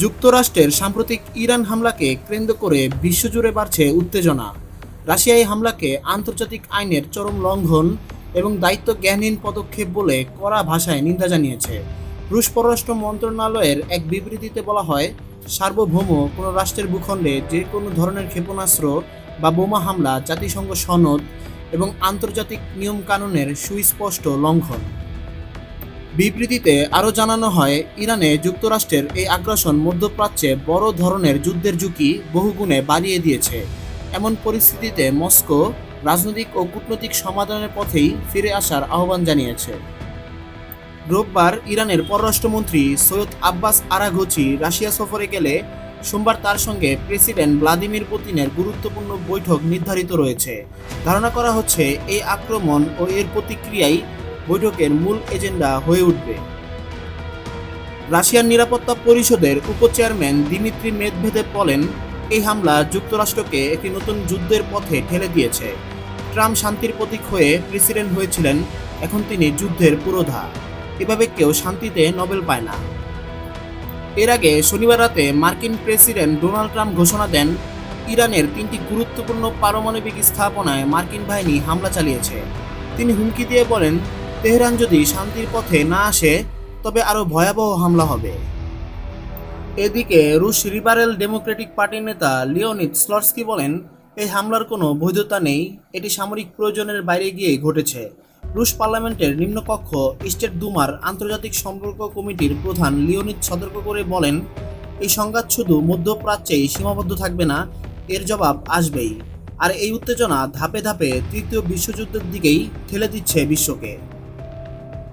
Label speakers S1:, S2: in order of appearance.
S1: যুক্তরাষ্ট্রের সাম্প্রতিক ইরান হামলাকে কেন্দ্র করে বিশ্বজুড়ে বাড়ছে উত্তেজনা। রাশিয়া এই হামলাকে আন্তর্জাতিক আইনের চরম লঙ্ঘন এবং দায়িত্ব জ্ঞানহীন পদক্ষেপ বলে কড়া ভাষায় নিন্দা জানিয়েছে। রুশ পররাষ্ট্র মন্ত্রণালয়ের এক বিবৃতিতে বলা হয়, সার্বভৌম কোনো রাষ্ট্রের ভূখণ্ডে যে কোনো ধরনের ক্ষেপণাস্ত্র বা বোমা হামলা, জাতিসংঘ সনদ এবং আন্তর্জাতিক নিয়মকানুনের সুস্পষ্ট লঙ্ঘন। বিবৃতিতে আরও জানানো হয়, ইরানে যুক্তরাষ্ট্রের এই আগ্রাসন মধ্যপ্রাচ্যে বড় ধরনের যুদ্ধের ঝুঁকি বহুগুণে বাড়িয়ে দিয়েছে। এমন পরিস্থিতিতে মস্কো রাজনৈতিক ও কূটনৈতিক সমাধানের পথেই ফিরে আসার আহ্বান জানিয়েছে। রোববার ইরানের পররাষ্ট্রমন্ত্রী সৈয়দ আব্বাস আরাঘোচি রাশিয়া সফরে গেলে সোমবার তার সঙ্গে প্রেসিডেন্ট ভ্লাদিমির পুতিনের গুরুত্বপূর্ণ বৈঠক নির্ধারিত রয়েছে। ধারণা করা হচ্ছে, এই আক্রমণ ও এর প্রতিক্রিয়াই বৈঠকের মূল এজেন্ডা হয়ে উঠবে। রাশিয়ার নিরাপত্তা পরিষদের উপচেয়ারম্যান দিমিত্রি মেদভেদেব বলেন, এই হামলা যুক্তরাষ্ট্রকে একটি নতুন যুদ্ধের পথে ঠেলে দিয়েছে। ট্রাম্প শান্তির প্রতীক হয়ে প্রেসিডেন্ট হয়েছিলেন, এখন তিনি যুদ্ধের পুরোধা। এভাবে কেউ শান্তিতে নোবেল পায় না। এর আগে শনিবার রাতে মার্কিন প্রেসিডেন্ট ডোনাল্ড ট্রাম্প ঘোষণা দেন, ইরানের তিনটি গুরুত্বপূর্ণ পারমাণবিক স্থাপনায় মার্কিন বাহিনী হামলা চালিয়েছে। তিনি হুমকি দিয়ে বলেন তেহরান যদি শান্তির পথে না আসে, তবে আরও ভয়াবহ হামলা হবে। এদিকে রুশ লিবারেল ডেমোক্রেটিক পার্টির নেতা লিওনিদ স্লটস্কি বলেন, এই হামলার কোনো বৈধতা নেই, এটি সামরিক প্রয়োজনের বাইরে গিয়ে ঘটেছে। রুশ পার্লামেন্টের নিম্নকক্ষ স্টেট দুমার আন্তর্জাতিক সম্পর্ক কমিটির প্রধান লিওনিদ সতর্ক করে বলেন, এই সংঘাত শুধু মধ্যপ্রাচ্যেই সীমাবদ্ধ থাকবে না, এর জবাব আসবেই। আর এই উত্তেজনা ধাপে ধাপে তৃতীয় বিশ্বযুদ্ধের দিকেই ঠেলে দিচ্ছে বিশ্বকে।